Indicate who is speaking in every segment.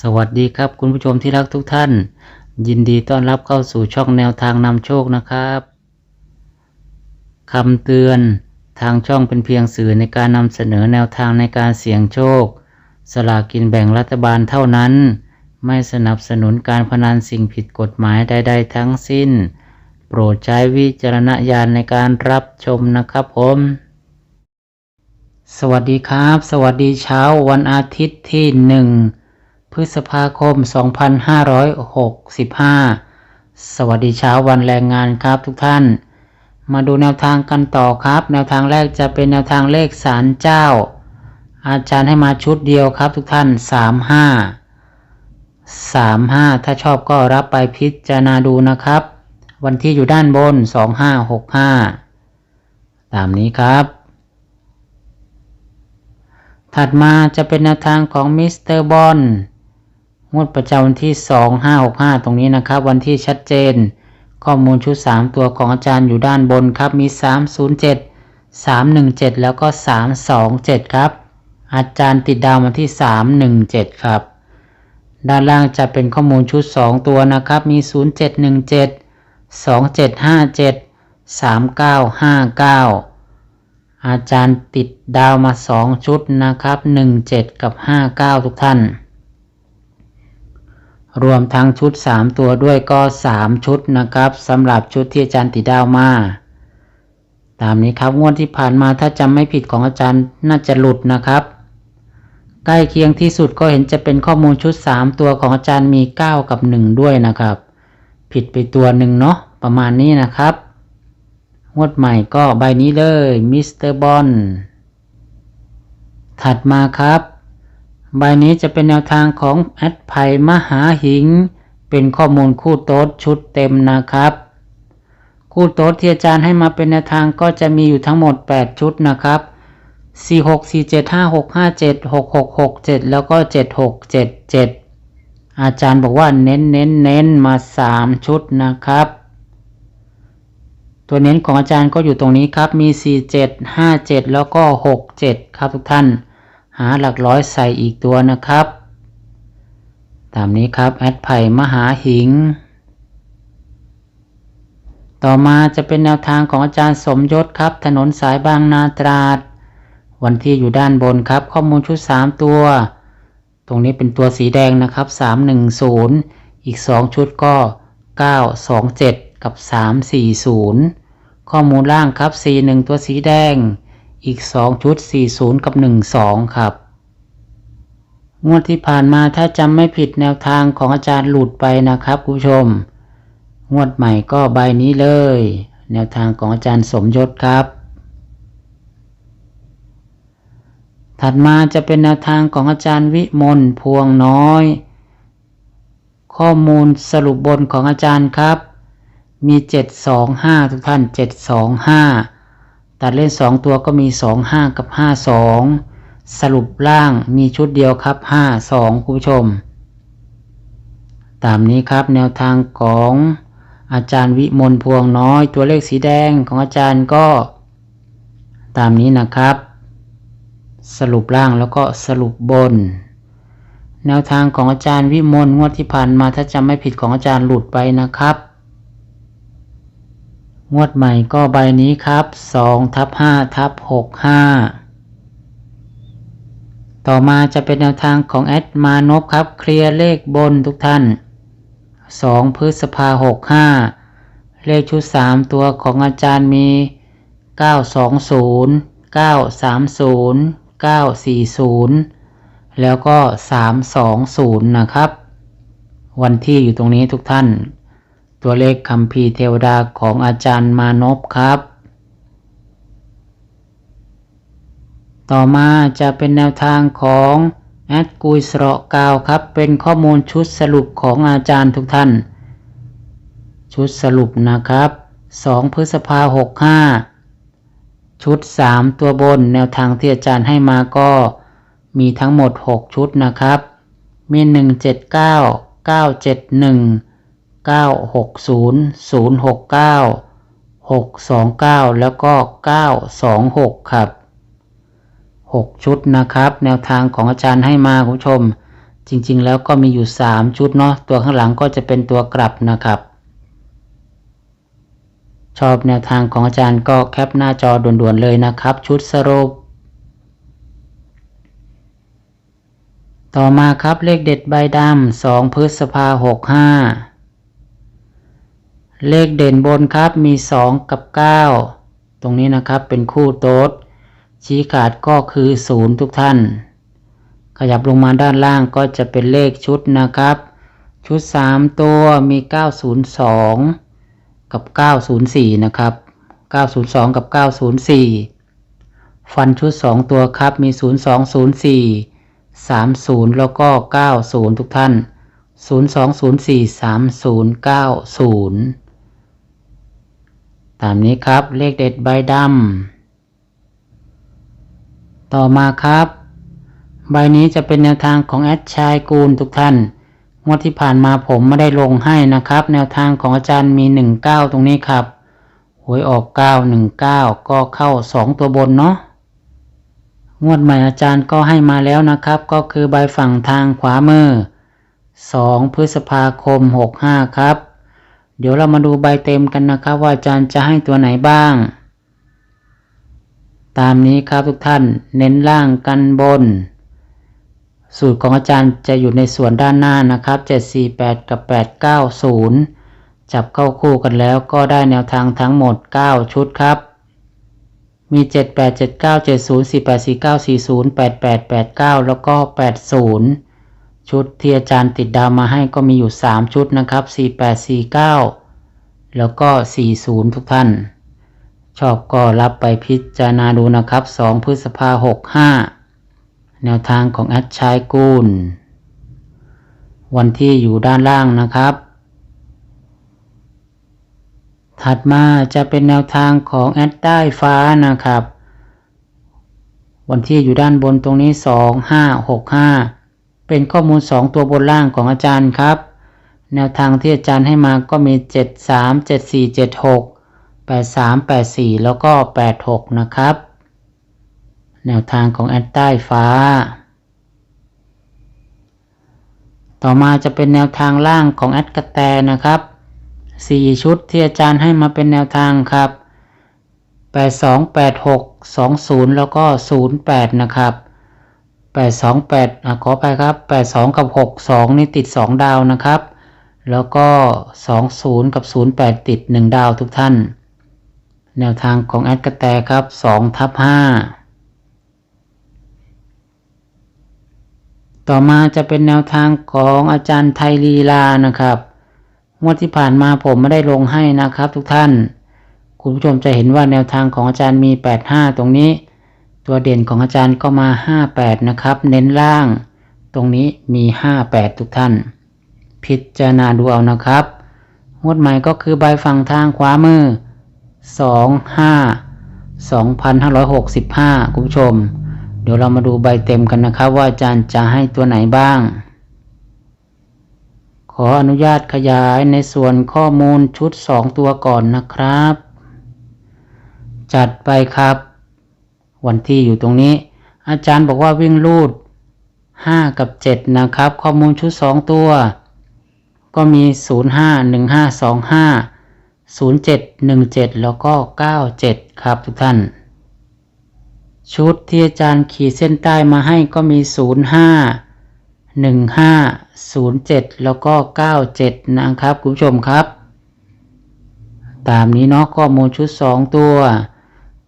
Speaker 1: สวัสดีครับคุณผู้ชมที่รักทุกท่าน ยินดีต้อนรับเข้าสู่ช่องแนวทางนำโชคนะครับคำเตือนทางช่องเป็นเพียงสื่อในการนำเสนอแนวทางในการเสี่ยงโชค สลากกินแบ่งรัฐบาลเท่านั้น ไม่สนับสนุนการพนันสิ่งผิดกฎหมายใด ๆ ทั้งสิ้น โปรดใช้วิจารณญาณในการรับชมนะครับผมสวัสดีครับ สวัสดีเช้าวันอาทิตย์ที่หนึ่ง พฤษภาคม 2565 สวัสดีเช้าวันแรงงานครับทุกท่าน มาดูแนวทางกันต่อครับ แนวทางแรกจะเป็นแนวทางเลขสารเจ้า อาจารย์ให้มาชุดเดียวครับทุกท่าน 35 35 ถ้าชอบก็รับไปพิจารณาดูนะครับ วันที่อยู่ด้านบน 2565 ตามนี้ครับถัดมาจะเป็นแนวทางของมิสเตอร์บอล งวดประจำวันที่ 2565 ตรงนี้นะครับ วันที่ชัดเจน ข้อมูลชุด 3 ตัวของอาจารย์อยู่ด้านบนครับ มี 307 317 แล้วก็ 327 ครับ อาจารย์ติดดาวมาที่ 317 ครับ ด้านล่างจะเป็นข้อมูลชุด 2 ตัวนะครับ มี 0717 2757 3959อาจารย์ติดดาวมา 2 ชุดนะครับ 17 กับ 59 ทุกท่าน รวมทั้งชุด 3 ตัวด้วยก็ 3 ชุดนะครับสำหรับชุดที่อาจารย์ติดาวมา ตามนี้ครับงวดที่ผ่านมาถ้าจำไม่ผิดของอาจารย์น่าจะหลุดนะครับ ใกล้เคียงที่สุดก็เห็นจะเป็นข้อมูลชุด 3 ตัวของอาจารย์มี 9 กับ 1 ด้วยนะครับ ผิดไปตัวหนึ่งเนาะประมาณนี้นะครับ งวดใหม่ก็ใบนี้เลยมิสเตอร์บอลถัดมาครับ ใบนี้จะเป็นแนวทางของแอดไผ่มหาหิง เป็นข้อมูลคู่โต๊ดชุดเต็มนะครับ คู่โต๊ดที่อาจารย์ให้มาเป็นแนวทางก็จะมีอยู่ทั้งหมด 8 ชุดนะครับ 46 47 56 57 66 67 แล้วก็ 7677 อาจารย์บอกว่าเน้นเน้นเน้นมา 3 ชุดนะครับ ตัวเน้นของอาจารย์ก็อยู่ตรงนี้ครับมี 47 57 แล้วก็ 67 ครับทุกท่าน หาหลักร้อยใส่อีกตัวนะครับ ตามนี้ครับแอดไผ่มหาหิง ต่อมาจะเป็นแนวทางของอาจารย์สมยศครับ ถนนสายบางนาตราด วันที่อยู่ด้านบนครับ ข้อมูลชุด 3 ตัว ตรงนี้เป็นตัวสีแดงนะครับ 310 อีก 2 ชุดก็ 927 กับ 340 ข้อมูลล่างครับ41ตัวสีแดง อีก 2 ชุด 40 กับ 12 ครับ งวดที่ผ่านมาถ้าจำไม่ผิดแนวทางของอาจารย์หลุดไปนะครับคุณผู้ชม งวดใหม่ก็ใบนี้เลย แนวทางของอาจารย์สมยศครับ ถัดมาจะเป็นแนวทางของอาจารย์วิมลพวงน้อย ข้อมูลสรุปบนของอาจารย์ครับ มี 725 ทุกท่าน 725 ตัดเล่น 2 ตัวก็มี 25 กับ 52 สรุปล่างมีชุดเดียวครับ 52 คุณผู้ชม ตามนี้ครับแนวทางของอาจารย์วิมลพวงน้อย ตัวเลขสีแดงของอาจารย์ก็ ตามนี้นะครับ สรุปล่างแล้วก็สรุปบน แนวทางของอาจารย์วิมลงวดที่ผ่านมาถ้าจำไม่ผิดของอาจารย์หลุดไปนะครับ งวดใหม่ก็ใบนี้ครับ2ทับ5ทับ6 5 ต่อมาจะเป็นแนวทางของแอดมานพครับ เคลียร์เลขบนทุกท่าน 2 พฤษภา 65 เลขชุด 3 ตัวของอาจารย์มี 920 930 940 แล้วก็ 320 นะครับ วันที่อยู่ตรงนี้ทุกท่าน ตัวเลขคำพีเทวดาของอาจารย์มานพครับ ต่อมาจะเป็นแนวทางของแอดกุยสระกาวครับ เป็นข้อมูลชุดสรุปของอาจารย์ทุกท่าน ชุดสรุปนะครับ 2 พฤษภา65 ชุด 3 ตัวบนแนวทางที่อาจารย์ให้มาก็มีทั้งหมด 6 ชุดนะครับ มี 179 971 960 069 629แล้วก็926ครับ6ชุดนะครับ แนวทางของอาจารย์ให้มาคุณผู้ชม จริง ๆ แล้วก็มีอยู่3ชุดเนาะตัวข้างหลังก็จะเป็นตัวกลับนะครับ ชอบแนวทางของอาจารย์ก็แคปหน้าจอด่วนๆเลยนะครับ ชุดสรุปต่อมาครับเลขเด็ดใบดำสองพฤษภาหกห้า เลขเด่นบนครับมี 2 กับ 9 ตรงนี้นะครับเป็นคู่โต๊ดชี้ขาดก็คือ 0 ทุกท่าน ขยับลงมาด้านล่างก็จะเป็นเลขชุดนะครับ ชุด 3 ตัวมี 902 กับ 904 นะครับ 902 กับ 904 ฟันชุด 2 ตัวครับมี 0204 30 แล้วก็ 90 ทุกท่าน 0204 3090 ตามนี้ครับ เลขเด็ดใบดำต่อมาครับ ใบนี้จะเป็นแนวทางของแอดชายกูลทุกท่านงวดที่ผ่านมาผมไม่ได้ลงให้นะครับ แนวทางของอาจารย์มี 19 ตรงนี้ครับหวยออก 919 ก็เข้า 2 ตัวบนเนาะงวดใหม่อาจารย์ก็ให้มาแล้วนะครับ ก็คือใบฝั่งทางขวามือ 2 พฤษภาคม 65 ครับ เดี๋ยวเรามาดูใบเต็มกันนะครับ ว่าอาจารย์จะให้ตัวไหนบ้าง ตามนี้ครับทุกท่านเน้นล่างกันบน สูตรของอาจารย์จะอยู่ในส่วนด้านหน้านะครับ 748 กับ 890 จับเข้าคู่กันแล้วก็ได้แนวทางทั้งหมด 9 ชุดครับ มี 78 79 70 48 49 40 88 89 แล้วก็ 80 ชุดที่อาจารย์ติดดาวมาให้ก็มีอยู่ 3 ชุดนะครับ 48 49 แล้วก็ 40 ทุกท่าน ชอบก็รับไปพิจารณาดูนะครับ 2 พฤษภา 65 แนวทางของแอดชายกูล วันที่อยู่ด้านล่างนะครับ ถัดมาจะเป็นแนวทางของแอดใต้ฟ้านะครับ วันที่อยู่ด้านบนตรงนี้ 2565 เป็นข้อมูล 2 ตัวบนล่างของอาจารย์ครับ แนวทางที่อาจารย์ให้มาก็มี 73 74 76 83 84 แล้วก็ 86 นะครับ แนวทางของแอดใต้ฟ้า ต่อมาจะเป็นแนวทางล่างของแอดกระแตนะครับ 4 ชุดที่อาจารย์ให้มาเป็นแนวทางครับ 82 86 20 แล้วก็ 08 นะครับ 828อะขอไปครับ 82 กับ 62 นี่ติด 2 ดาวนะครับ แล้วก็ 20 กับ 08 ติด 1 ดาวทุกท่าน แนวทางของแอดกระแตครับ2ทับ5ต่อมาจะเป็นแนวทางของอาจารย์ไทยลีลานะครับงวดที่ผ่านมาผมไม่ได้ลงให้นะครับทุกท่าน คุณผู้ชมจะเห็นว่าแนวทางของอาจารย์มี 85 ตรงนี้ ตัวเด่นของอาจารย์ก็มา 58 นะครับ เน้นล่าง ตรงนี้มี 58 ทุกท่าน พิจารณาดูเอานะครับงวดใหม่ก็คือใบฝั่งทางขวามือ 25 2565 คุณผู้ชม เดี๋ยวเรามาดูใบเต็มกันนะครับ ว่าอาจารย์จะให้ตัวไหนบ้าง ขออนุญาตขยายในส่วนข้อมูลชุด 2 ตัวก่อนนะครับ จัดไปครับ วันที่อยู่ตรงนี้ อาจารย์บอกว่าวิ่งลูด 5 กับ 7 นะครับ ข้อมูลชุด 2 ตัว ก็มี 05 1525 0717 แล้วก็ 97 ครับทุกท่าน ชุดที่อาจารย์ขีดเส้นใต้มาให้ก็มี 05 1507 แล้วก็ 97 นะครับ คุณผู้ชมครับ ตามนี้เนาะข้อมูลชุด 2 ตัว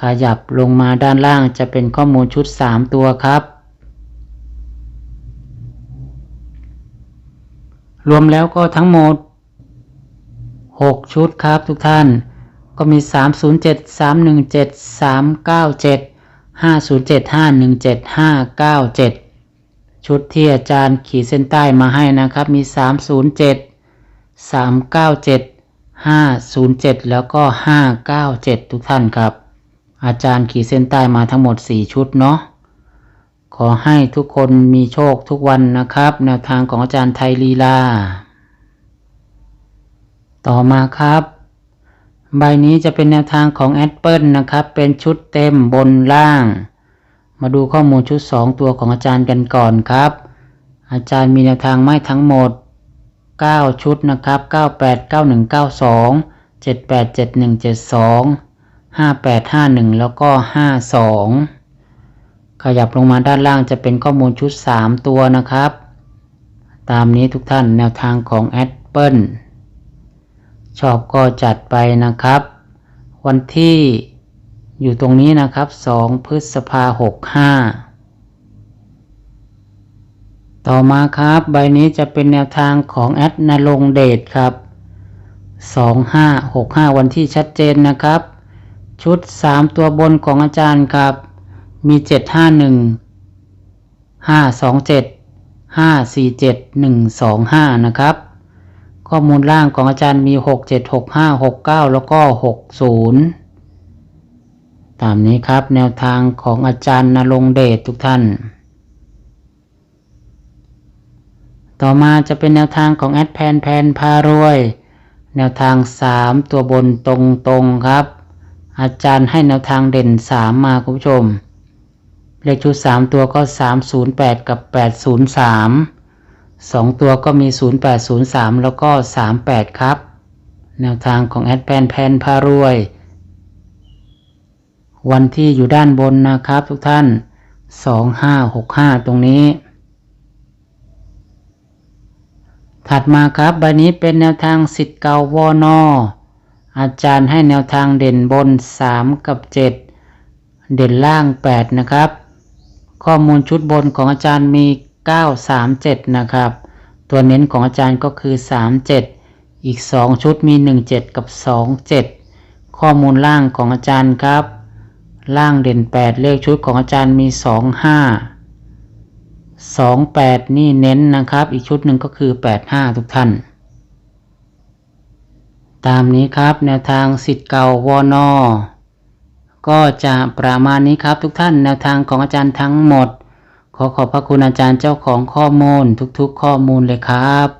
Speaker 1: ขยับลงมาด้านล่างจะเป็นข้อมูลชุด 3 ตัวครับ รวมแล้วก็ทั้งหมด 6 ชุดครับทุกท่าน ก็มี 307 317 397 507 517 597 ชุดที่อาจารย์ขีดเส้นใต้มาให้นะครับ มี 307 397 507 แล้วก็ 597 ทุกท่านครับ อาจารย์ขีดเส้นใต้มาทั้งหมด 4 ชุดเนาะขอให้ทุกคนมีโชคทุกวันนะครับ แนวทางของอาจารย์ไทยลีลา ต่อมาครับ ใบนี้จะเป็นแนวทางของแอดเปิลนะครับ เป็นชุดเต็มบนล่าง มาดูข้อมูลชุด 2 ตัวของอาจารย์กันก่อนครับ อาจารย์มีแนวทางไม้ทั้งหมด 9 ชุดนะครับ 98 91 92 78 71 72 58 51แล้วก็52ขยับลงมาด้านล่างจะเป็นข้อมูลชุด3ตัวนะครับ ตามนี้ทุกท่านแนวทางของแอดเปิลชอบก็จัดไปนะครับ วันที่อยู่ตรงนี้นะครับ 2 พฤษภาหกห้าต่อมาครับ ใบนี้จะเป็นแนวทางของแอดนรงเดชครับ 2565 วันที่ชัดเจนนะครับ ชุด 3 ตัวบนของอาจารย์ครับ มี 751 527 547 125 นะครับ ข้อมูลล่างของอาจารย์มี 67 65 69 แล้วก็ 60 ตามนี้ครับแนวทางของอาจารย์นรงเดชทุกท่าน ต่อมาจะเป็นแนวทางของแอดแพนแพนพารวย แนวทาง 3 ตัวบนตรงๆครับ อาจารย์ให้แนวทางเด่น3มาคุณผู้ชม เลขชุด3ตัวก็308กับ803 2ตัวก็มี0803แล้วก็38ครับ แนวทางของแอดแพนแพนพารวย วันที่อยู่ด้านบนนะครับทุกท่าน2565ตรงนี้ถัดมาครับใบนี้เป็นแนวทางสิทธิ์เก่าวอนอ อาจารย์ให้แนวทางเด่นบน 3 กับ 7 เด่นล่าง 8 นะครับ ข้อมูลชุดบนของอาจารย์มี 937 นะครับ ตัวเน้นของอาจารย์ก็คือ 37 อีก 2 ชุดมี 17 กับ 27 ข้อมูลล่างของอาจารย์ครับ ล่างเด่น 8 เลขชุดของอาจารย์มี 25 28 นี่เน้นนะครับ อีกชุดหนึ่งก็คือ 85 ทุกท่าน ตามนี้ครับแนวทางสิทธิ์เก่าวอนอก็จะประมาณนี้ครับทุกท่านแนวทางของอาจารย์ทั้งหมด ขอขอบพระคุณอาจารย์เจ้าของข้อมูลทุกๆ ข้อมูลเลยครับ